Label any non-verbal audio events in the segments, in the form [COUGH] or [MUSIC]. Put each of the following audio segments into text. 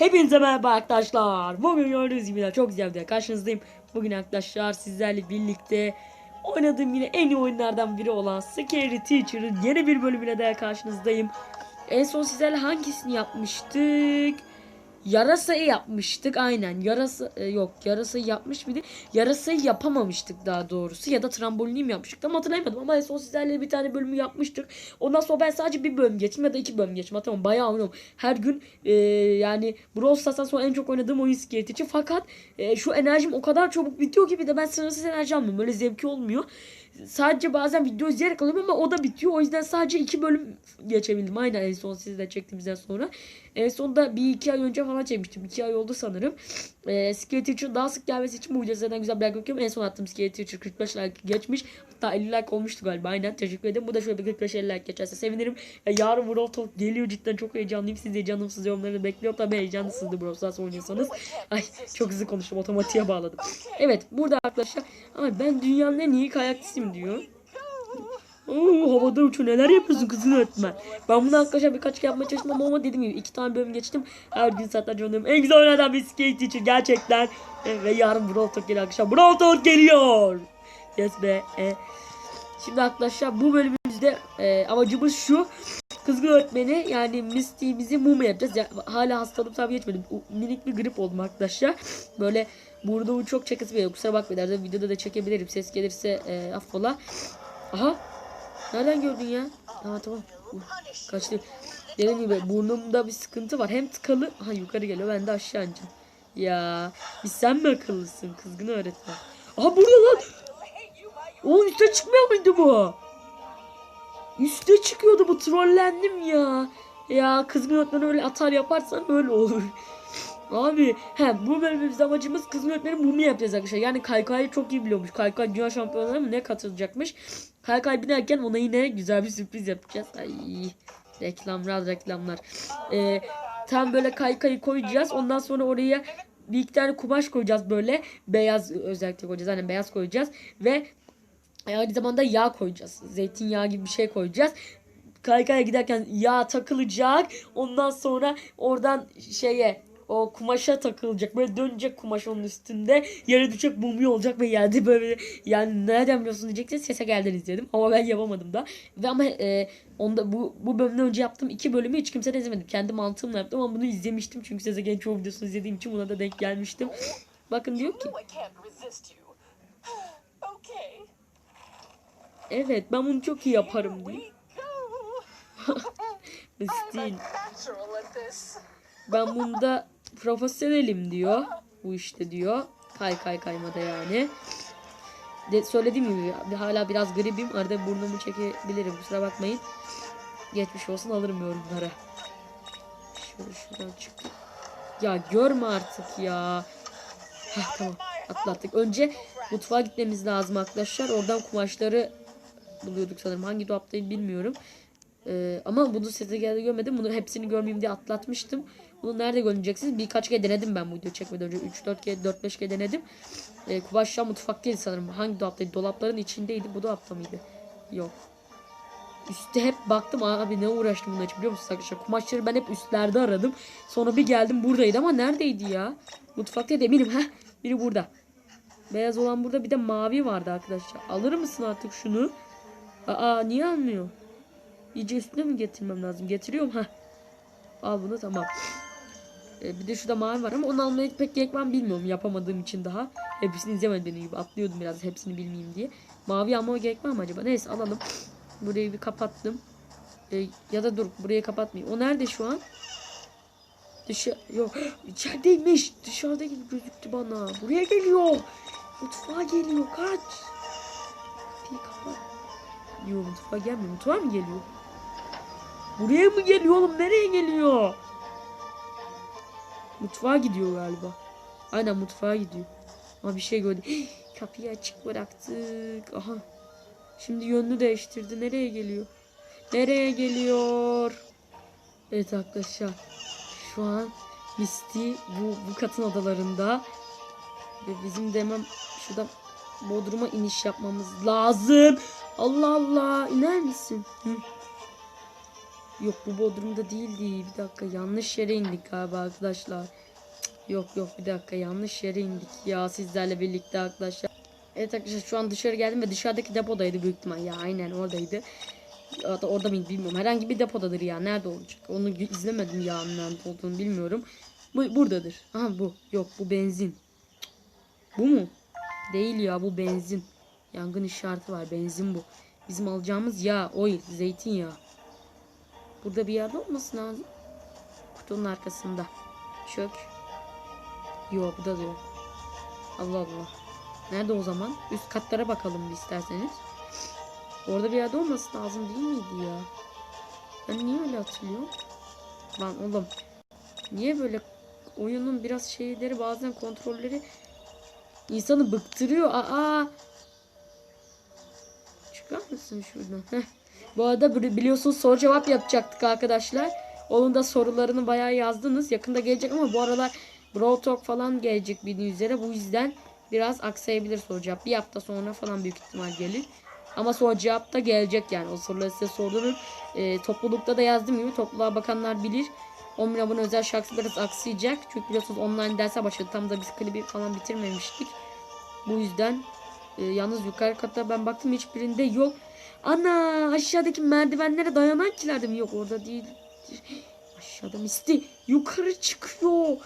Hepinize merhaba arkadaşlar. Bugün gördüğünüz gibi çok güzel bir karşınızdayım. Bugün arkadaşlar sizlerle birlikte oynadığım yine en iyi oyunlardan biri olan Scary Teacher'ın yeni bir bölümüne daha karşınızdayım. En son sizlerle hangisini yapmıştık? Yarasayı yapmıştık aynen. Yarasa e, yok yarasayı yapmış mıydık? Yarasayı yapamamıştık daha doğrusu ya da trambolini mi yapmıştık tam hatırlayamadım ama son sizlerle bir tane bölümü yapmıştık. Ondan sonra ben sadece bir bölüm geçtim ya da iki bölüm geçtim. Tamam bayağı oynadım. Her gün e, yani Brawl Stars'tan sonra en çok oynadığım oyun Skate için. Fakat e, şu enerjim o kadar çabuk bitiyor ki bir de ben sınırsız enerji almıyorum. Böyle zevki olmuyor. Sadece bazen video izleyerek alıyorum ama o da bitiyor. O yüzden sadece iki bölüm geçebildim. Aynen en son sizle çektiğimizden sonra. En son da bir iki ay önce falan çekmiştim. İki ay oldu sanırım. E, Skate daha sık gelmesi için zaten güzel bir like bakıyorum. En son attığım Skate Teacher 45 like geçmiş. Hatta 50 like olmuştu galiba. Aynen teşekkür ederim. Bu da şöyle bir 45-50 like geçerse sevinirim. Ya, yarın Brawl Talk geliyor. Cidden çok heyecanlıyım. Siz heyecanlısınız yorumlarını bekliyorum. Tabii heyecanlısınız da Brawl Stars oynuyorsanız. Ay çok hızlı konuştum. Otomatiğe bağladım. Evet burada arkadaşlar. Ama ben dünyanın en iyi kayakçısıyım diyor. Oo, havada uçuyor. Neler yapıyorsun kızın öğretmen? Ben bunu arkadaşlar birkaç kere yapmaya çalıştım ama dediğim gibi iki tane bölüm geçtim. Her gün saatlerce oynuyorum. En güzel oynayan bir skate teacher gerçekten. Ve yarın Brawl Talk geliyor arkadaşlar. Brawl Talk geliyor. Yes be. E. Şimdi arkadaşlar bu bölümümüzde e, amacımız şu. Kızgın öğretmeni yani Misty'mizi mum yapacağız. Ya, hala hastalığım tabi geçmedim. Minik bir grip oldum arkadaşlar. Böyle burnumu çok çekesi veriyor. Kusura bakmayın. Arada videoda da çekebilirim. Ses gelirse e, affola. Aha. Nereden gördün ya? Ha tamam. Kaçtı. Dediğim gibi burnumda bir sıkıntı var. Hem tıkalı. Ha yukarı geliyor. Ben de aşağı ineceğim. Ya. Biz sen mi akıllısın? Kızgın öğretmen. Aha burada lan. O üste çıkmıyor muydu bu? Üste çıkıyordu bu. Trollendim ya. Ya kızgın öğretmen öyle atar yaparsan öyle olur. [LAUGHS] Abi he bu bölümümüzde amacımız kızgın öğretmenin mumu yapacağız arkadaşlar. Yani Kaykay'ı çok iyi biliyormuş. Kaykay dünya şampiyonlarına mı ne katılacakmış. Kaykay binerken ona yine güzel bir sürpriz yapacağız. Ay reklamlar reklamlar. Ee, tam böyle Kaykay'ı koyacağız. Ondan sonra oraya bir iki tane kumaş koyacağız böyle. Beyaz özellikle koyacağız. Hani beyaz koyacağız. Ve aynı zamanda yağ koyacağız. Zeytinyağı gibi bir şey koyacağız. Kaykaya giderken yağ takılacak. Ondan sonra oradan şeye o kumaşa takılacak. Böyle dönecek kumaş onun üstünde. Yere düşecek mumya olacak ve yerde böyle yani nereden biliyorsun diyeceksiniz sese geldiniz dedim. Ama ben yapamadım da. Ve ama e, onda bu bu bölümden önce yaptığım iki bölümü hiç kimse izlemedim. Kendi mantığımla yaptım ama bunu izlemiştim. Çünkü size genç çoğu videosunu izlediğim için buna da denk gelmiştim. Bakın diyor ki I can't resist you. okay. Evet ben bunu çok iyi yaparım [LAUGHS] at this. Ben bunda profesyonelim diyor. Bu işte diyor. Kay kay kaymada yani. De, söylediğim gibi hala biraz gribim. Arada burnumu çekebilirim. Kusura bakmayın. Geçmiş olsun alırım yorumlara. Şöyle şuradan çık. Ya görme artık ya. Heh, tamam atlattık. Önce mutfağa gitmemiz lazım arkadaşlar. Oradan kumaşları buluyorduk sanırım. Hangi dolaptayım bilmiyorum. Ee, ama bunu size geldi görmedim. Bunu hepsini görmeyeyim diye atlatmıştım. Bunu nerede göreceksiniz? Birkaç kere denedim ben bu videoyu çekmeden önce. 3-4 kere 4-5 kere denedim. Ee, an mutfaktaydı sanırım. Hangi dolaptaydı? Dolapların içindeydi. Bu dolapta mıydı? Yok. Üste hep baktım abi ne uğraştım bunun için biliyor musunuz arkadaşlar? Kumaşları ben hep üstlerde aradım. Sonra bir geldim buradaydı ama neredeydi ya? Mutfaktaydı eminim. Heh, biri burada. Beyaz olan burada bir de mavi vardı arkadaşlar. Alır mısın artık şunu? Aa niye almıyor? İyice üstüne mi getirmem lazım? Getiriyorum ha. Al bunu tamam. Ee, bir de şurada mavi var ama onu almaya pek gerek mı bilmiyorum. Yapamadığım için daha. Hepsini izlemedim benim gibi. Atlıyordum biraz hepsini bilmeyeyim diye. Mavi almaya gerek var mı acaba? Neyse alalım. Burayı bir kapattım. Ee, ya da dur burayı kapatmayayım. O nerede şu an? Dışı yok. [GASPS] İçerideymiş. Dışarıda gibi gözüktü bana. Buraya geliyor. Mutfağa geliyor. Kaç. Kapıyı kapat. Yok mutfağa gelmiyor. Mutfağa mı geliyor? Buraya mı geliyor oğlum? Nereye geliyor? Mutfağa gidiyor galiba. Aynen mutfağa gidiyor. Ama bir şey gördüm. Kapıyı açık bıraktık. Aha. Şimdi yönünü değiştirdi. Nereye geliyor? Nereye geliyor? Evet arkadaşlar. Şu an Misty bu, bu katın odalarında. Ve bizim de hemen şurada Bodrum'a iniş yapmamız lazım. Allah Allah iner misin? Hı. Yok bu Bodrum'da değildi. Bir dakika yanlış yere indik galiba arkadaşlar. Yok yok bir dakika yanlış yere indik ya sizlerle birlikte arkadaşlar. Evet arkadaşlar şu an dışarı geldim ve dışarıdaki depodaydı büyük ihtimal. Ya aynen oradaydı. Da orada mıydı bilmiyorum. Herhangi bir depodadır ya. Nerede olacak? Onu izlemedim ya nerede olduğunu bilmiyorum. Bu buradadır. Aha bu. Yok bu benzin. Bu mu? Değil ya bu benzin. Yangın işareti var. Benzin bu. Bizim alacağımız yağ, oil, zeytinyağı. Burada bir yerde olması lazım. Kutunun arkasında. Çök. Yok burada da yok. Allah Allah. Nerede o zaman? Üst katlara bakalım bir isterseniz. Orada bir yerde olması lazım değil miydi ya? Ben niye öyle hatırlıyorum? Lan oğlum. Niye böyle oyunun biraz şeyleri bazen kontrolleri insanı bıktırıyor. Aa. Çıkar mısın şuradan? Bu arada bili- biliyorsunuz soru cevap yapacaktık arkadaşlar. Onun da sorularını bayağı yazdınız. Yakında gelecek ama bu aralar Brawl Talk falan gelecek bildiğiniz üzere. Bu yüzden biraz aksayabilir soru cevap. Bir hafta sonra falan büyük ihtimal gelir. Ama soru cevap da gelecek yani. O soruları size sordurum. Ee, toplulukta da yazdığım gibi topluluğa bakanlar bilir. 10 bin abone özel şarkısı biraz aksayacak. Çünkü biliyorsunuz online derse başladı. Tam da biz klibi falan bitirmemiştik. Bu yüzden e, yalnız yukarı katta ben baktım hiçbirinde yok. Ana aşağıdaki merdivenlere dayanan kilerde mi? Yok orada değil. Aşağıda misli. Yukarı çıkıyor.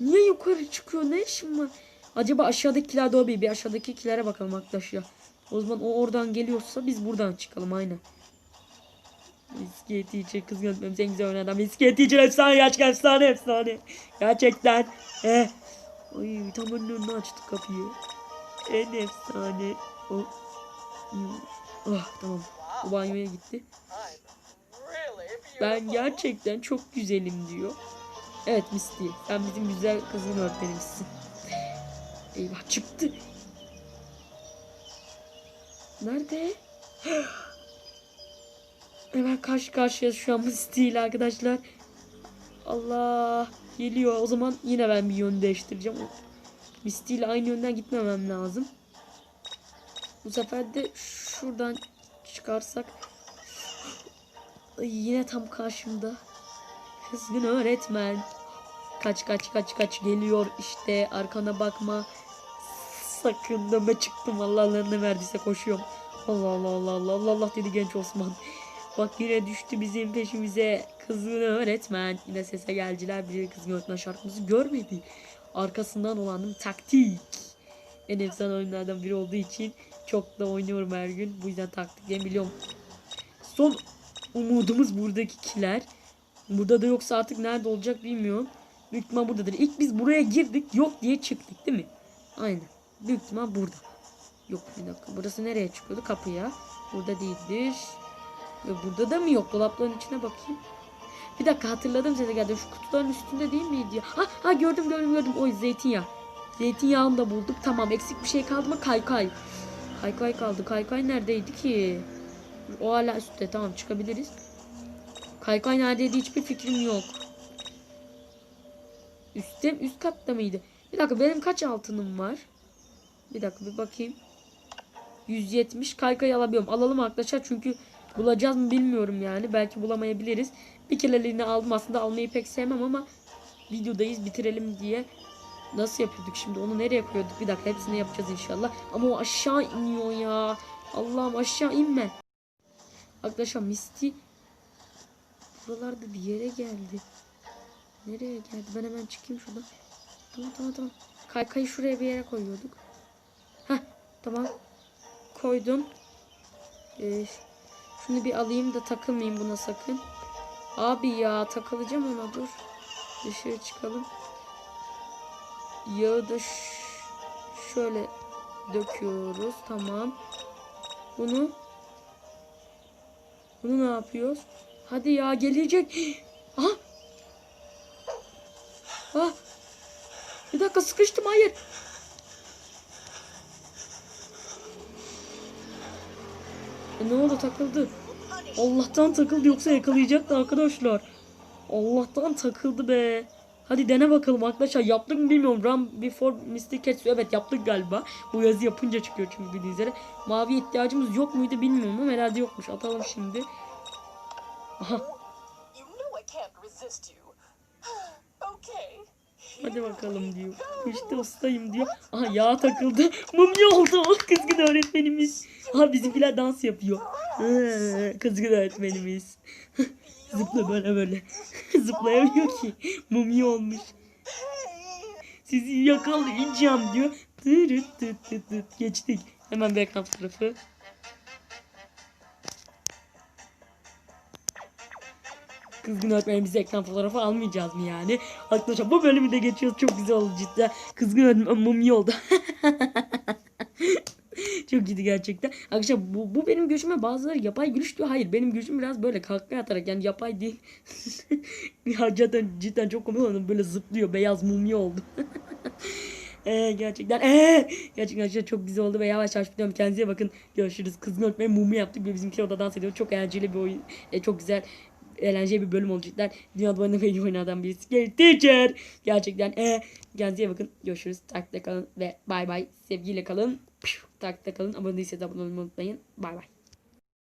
Niye yukarı çıkıyor? Ne işim var? Acaba aşağıdaki kilerde o bir. Aşağıdaki kilere bakalım arkadaşlar. O zaman o oradan geliyorsa biz buradan çıkalım aynen. Miski teacher kız yönetmemiz en güzel oynayan adam. Miski teacher efsane gerçekten efsane efsane. Gerçekten. Eh. Ay tam önünü açtı kapıyı. En efsane. O. Hmm. Ah tamam. O banyoya gitti. Ben gerçekten çok güzelim diyor. Evet Misty. Sen bizim güzel kızın öğretmenimizsin. Eyvah çıktı. Nerede? [GASPS] Hemen karşı karşıya şu an Misty ile arkadaşlar. Allah geliyor. O zaman yine ben bir yön değiştireceğim. Misty aynı yönden gitmemem lazım. Bu sefer de şuradan çıkarsak Ay, yine tam karşımda. Kızgın öğretmen. Kaç kaç kaç kaç geliyor işte arkana bakma. Sakın deme çıktım Allah ne verdiyse koşuyorum. Allah Allah Allah Allah Allah Allah dedi genç Osman. Bak yine düştü bizim peşimize kızgın öğretmen. Yine sese geldiler bir kızgın öğretmen şarkımızı görmedi. Arkasından olanım taktik. En efsane oyunlardan biri olduğu için çok da oynuyorum her gün. Bu yüzden taktiklerimi biliyorum. Son umudumuz buradakiler. Burada da yoksa artık nerede olacak bilmiyorum. Büyük ihtimal buradadır. İlk biz buraya girdik yok diye çıktık değil mi? Aynen. Büyük ihtimal burada. Yok bir dakika. Burası nereye çıkıyordu? Kapıya. Burada değildir. Ve burada da mı yok? Dolapların içine bakayım. Bir dakika hatırladım size geldi. Şu kutuların üstünde değil miydi ya? Ha, ha gördüm gördüm gördüm. Oy zeytinyağı. Zeytinyağını da bulduk. Tamam eksik bir şey kaldı mı? Kaykay. Kaykay kaldı. Kaykay neredeydi ki? O hala üstte. Tamam çıkabiliriz. Kaykay neredeydi hiçbir fikrim yok. Üstte üst katta mıydı? Bir dakika benim kaç altınım var? Bir dakika bir bakayım. 170 kaykay alabiliyorum. Alalım arkadaşlar çünkü bulacağız mı bilmiyorum yani. Belki bulamayabiliriz. Kereliğine aldım aslında almayı pek sevmem ama videodayız bitirelim diye. Nasıl yapıyorduk şimdi onu nereye koyuyorduk? Bir dakika hepsini yapacağız inşallah. Ama o aşağı iniyor ya. Allah'ım aşağı inme. Arkadaşlar Misty buralarda bir yere geldi. Nereye geldi? Ben hemen çıkayım şuradan. Tamam tamam tamam. Kaykayı şuraya bir yere koyuyorduk. Heh tamam. Koydum. Ee, şunu bir alayım da takılmayayım buna sakın. Abi ya takılacağım ona dur. Dışarı çıkalım. Yağı da şöyle döküyoruz. Tamam. Bunu bunu ne yapıyoruz? Hadi ya gelecek. [GASPS] Aha. Ah. Bir dakika sıkıştım hayır. E, ne oldu takıldı. Allah'tan takıldı yoksa yakalayacaktı arkadaşlar. Allah'tan takıldı be. Hadi dene bakalım arkadaşlar yaptık mı bilmiyorum. Run before Mr. Cats. Evet yaptık galiba. Bu yazı yapınca çıkıyor çünkü bildiğiniz üzere. Mavi ihtiyacımız yok muydu bilmiyorum ama herhalde yokmuş. Atalım şimdi. Aha resist you. [SIGHS] okay. Hadi bakalım diyor. İşte ustayım diyor. Aha yağ takıldı. Mumya oldu. Kızgın öğretmenimiz. Aha bizimkiler dans yapıyor. Kızgın öğretmenimiz. [LAUGHS] Zıpla böyle böyle. [LAUGHS] Zıplayamıyor ki. Mumya olmuş. Sizi yakalayacağım diyor. Tırıt tıt tıt. Geçtik. Hemen bir ekran fotoğrafı. Kızgın öğretmenimize ekran fotoğrafı almayacağız mı yani? Arkadaşlar bu bölümü de geçiyoruz. Çok güzel oldu cidden. Kızgın öğretmen mumya oldu. [LAUGHS] Çok iyiydi gerçekten. Arkadaşlar bu, bu benim gülüşüme bazıları yapay gülüş diyor. Hayır benim gülüşüm biraz böyle kalkmaya atarak yani yapay değil. [LAUGHS] ya cidden, cidden çok komik oldu. Böyle zıplıyor. Beyaz mumya oldu. [LAUGHS] Ee, gerçekten ee, gerçekten arkadaşlar çok güzel oldu ve yavaş yavaş bitiyorum. Kendinize bakın. Görüşürüz. Kızgın öğretmen mumu yaptık ve bizimki orada dans ediyor. Çok eğlenceli bir oyun. E, çok güzel eğlenceli bir bölüm cidden. Dünyada oynanan en iyi oyunlardan birisi. Teacher. Gerçekten ee, kendinize bakın. Görüşürüz. Takipte kalın ve bay bay. Sevgiyle kalın. Takipte kalın. Abone değilseniz abone olmayı unutmayın. Bay bay.